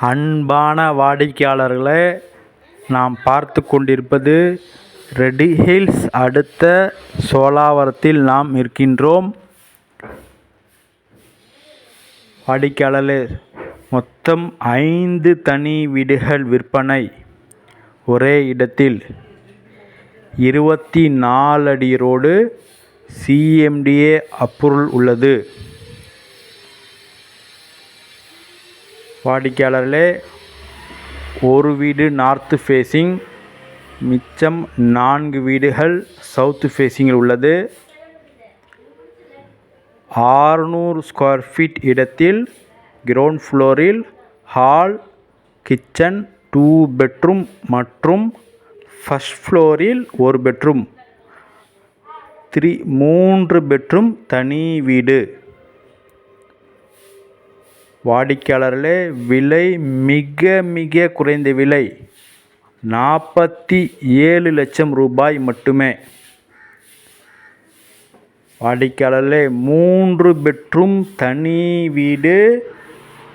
அன்பான வாடிக்கையாளர்களே நாம் பார்த்து கொண்டிருப்பது ரெடி ஹில்ஸ் அடுத்த சோலாவரத்தில் நாம் இருக்கின்றோம் வாடிக்கையாளர்களே மொத்தம் ஐந்து தனி வீடுகள் விற்பனை. ஒரே இடத்தில் இருபத்தி நாலு அடி ரோடு சிஎம்டிஏ அப்ரூவல் உள்ளது. வாடிக்கையாளர்களே ஒரு வீடு நார்த்து ஃபேஸிங் மிச்சம் நான்கு வீடுகள் சவுத்து ஃபேஸிங்கில் உள்ளது. ஆறுநூறு ஸ்கொயர் ஃபீட் இடத்தில் கிரவுண்ட் ஃப்ளோரில் ஹால் கிச்சன் டூ பெட்ரூம் மற்றும் ஃபஸ்ட் ஃப்ளோரில் ஒரு பெட்ரூம் த்ரீ மூன்று பெட்ரூம் தனி வீடு. வாடிக்கையாளர்களே விலை மிக மிக குறைந்த விலை. நாற்பத்தி ஏழு லட்சம் ரூபாய் மட்டுமே. வாடிக்கையாளர்களே மூன்று பெட்ரூம் தனி வீடு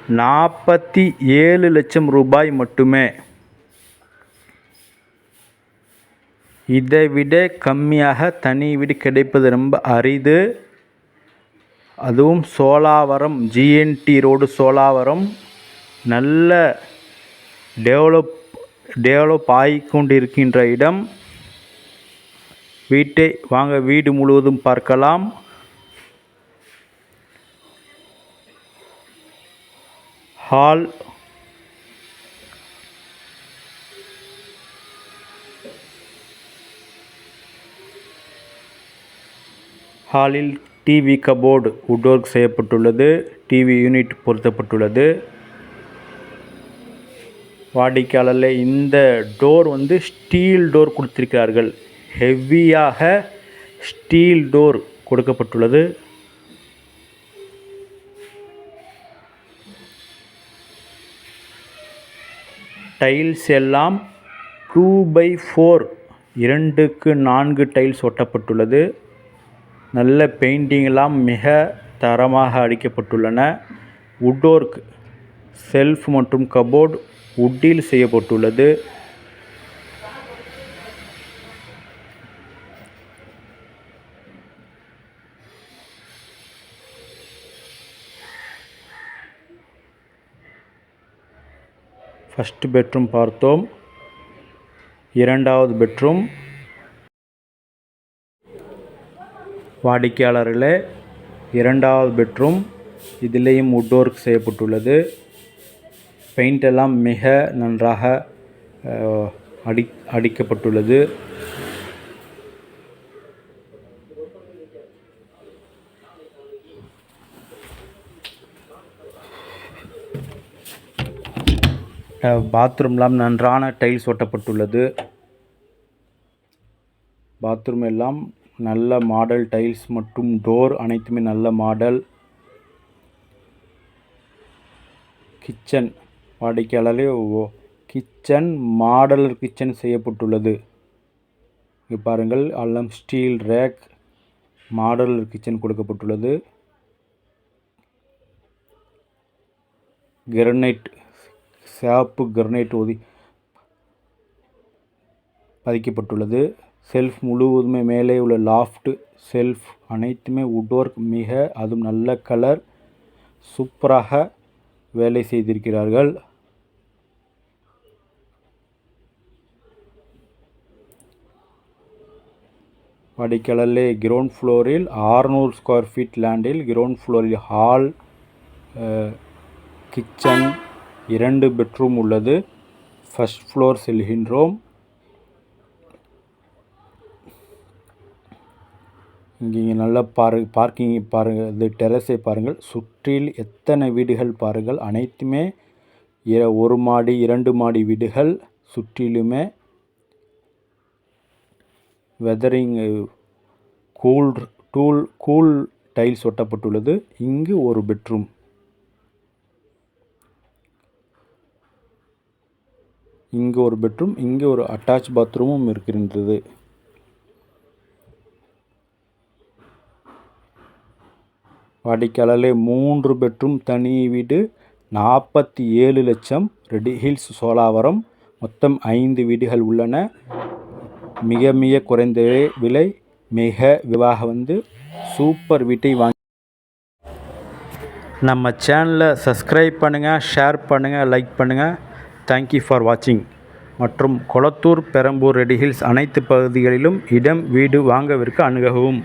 நாற்பத்தி ஏழு லட்சம் ரூபாய் மட்டுமே. இதை விட கம்மியாக தனி வீடு கிடைப்பது ரொம்ப அரிது. அதுவும் சோலாவரம் ஜிஎன்டி ரோடு சோலாவரம் நல்ல டெவலப் டெவலப் ஆகிக்கொண்டிருக்கின்ற இடம். வீட்டை வாங்க வீடு முழுவதும் பார்க்கலாம். ஹால் ஹாலில் டிவி கபோர்டு வுட் ஒர்க் செய்யப்பட்டுள்ளது டிவி யூனிட் பொருத்தப்பட்டுள்ளது. வாடிக்கையாளரில் இந்த டோர் வந்து ஸ்டீல் டோர் கொடுத்திருக்கிறார்கள். ஹெவியாக ஸ்டீல் டோர் கொடுக்கப்பட்டுள்ளது. டைல்ஸ் எல்லாம் டூ பை ஃபோர் இரண்டுக்கு நான்கு டைல்ஸ் ஒட்டப்பட்டுள்ளது. நல்ல பெயிண்டிங்கெல்லாம் மிக தரமாக அடிக்கப்பட்டுள்ளன. வுட் ஒர்க் செல்ஃப் மற்றும் கபோர்டு வுட்டில் செய்யப்பட்டுள்ளது. ஃபஸ்ட் பெட்ரூம் பார்த்தோம். இரண்டாவது பெட்ரூம் வாடிக்கையாளர்களே இரண்டாவது பெட்ரூம் இதிலேயும் வுட் ஒர்க் செய்யப்பட்டுள்ளது. பெயிண்ட் எல்லாம் மிக நன்றாக அடி அடிக்கப்பட்டுள்ளது. பாத்ரூம்லாம் நன்றான டைல்ஸ் ஒட்டப்பட்டுள்ளது பாத்ரூம் எல்லாம் நல்ல மாடல் டைல்ஸ் மற்றும் டோர் அனைத்துமே நல்ல மாடல். கிச்சன் வாடிக்கையாளரே கிச்சன் மாடலர் கிச்சன் செய்யப்பட்டுள்ளது. இங்கே பாருங்கள் அல்லம் ஸ்டீல் ரேக் மாடலர் கிச்சன் கொடுக்கப்பட்டுள்ளது. கிரனைட் சாப்பு கிரனைட் ஒதி பதிக்கப்பட்டுள்ளது. செல்ஃப் முழுவதுமே மேலே உள்ள லாஃப்ட் செல்ஃப் அனைத்துமே வுட் ஒர்க் மிக அதுவும் நல்ல கலர் சூப்பராக வேலை செய்திருக்கிறார்கள். வாடிக்கையாளர்களே கிரவுண்ட் ஃப்ளோரில் ஆறுநூறு ஸ்கொயர் ஃபீட் லேண்டில் கிரவுண்ட் ஃப்ளோரில் ஹால் கிச்சன் இரண்டு பெட்ரூம் உள்ளது. ஃபஸ்ட் ஃப்ளோர் செல்கின்றோம். இங்கே இங்கே நல்லா பாரு பார்க்கிங் பாருங்கள் இது டெரஸை பாருங்கள். சுற்றில் எத்தனை வீடுகள் பாருங்கள். அனைத்துமே இர- ஒரு மாடி இரண்டு மாடி வீடுகள். சுற்றிலுமே weathering cool tool cool tiles ஒட்டப்பட்டுள்ளது. இங்கு ஒரு பெட்ரூம் இங்கே ஒரு பெட்ரூம் இங்கே ஒரு அட்டாச் பாத்ரூமும் இருக்கின்றது. வாடிக்கையாளர்களே மூன்று பெட்ரூம் தனி வீடு நாற்பத்தி ஏழு லட்சம் ரெடி ஹில்ஸ் சோலாவரம் மொத்தம் ஐந்து வீடுகள் உள்ளன. மிக மிக குறைந்த விலை மிக விவாக வந்து சூப்பர் வீட்டை வாங்கி நம்ம சேனலை சப்ஸ்கிரைப் பண்ணுங்கள் ஷேர் பண்ணுங்கள் லைக் பண்ணுங்கள் தேங்க்யூ ஃபார் வாட்சிங் மற்றும் கொளத்தூர் பெரம்பூர் ரெடி ஹில்ஸ் அனைத்து பகுதிகளிலும் இடம் வீடு வாங்கவிற்கு அணுகவும்.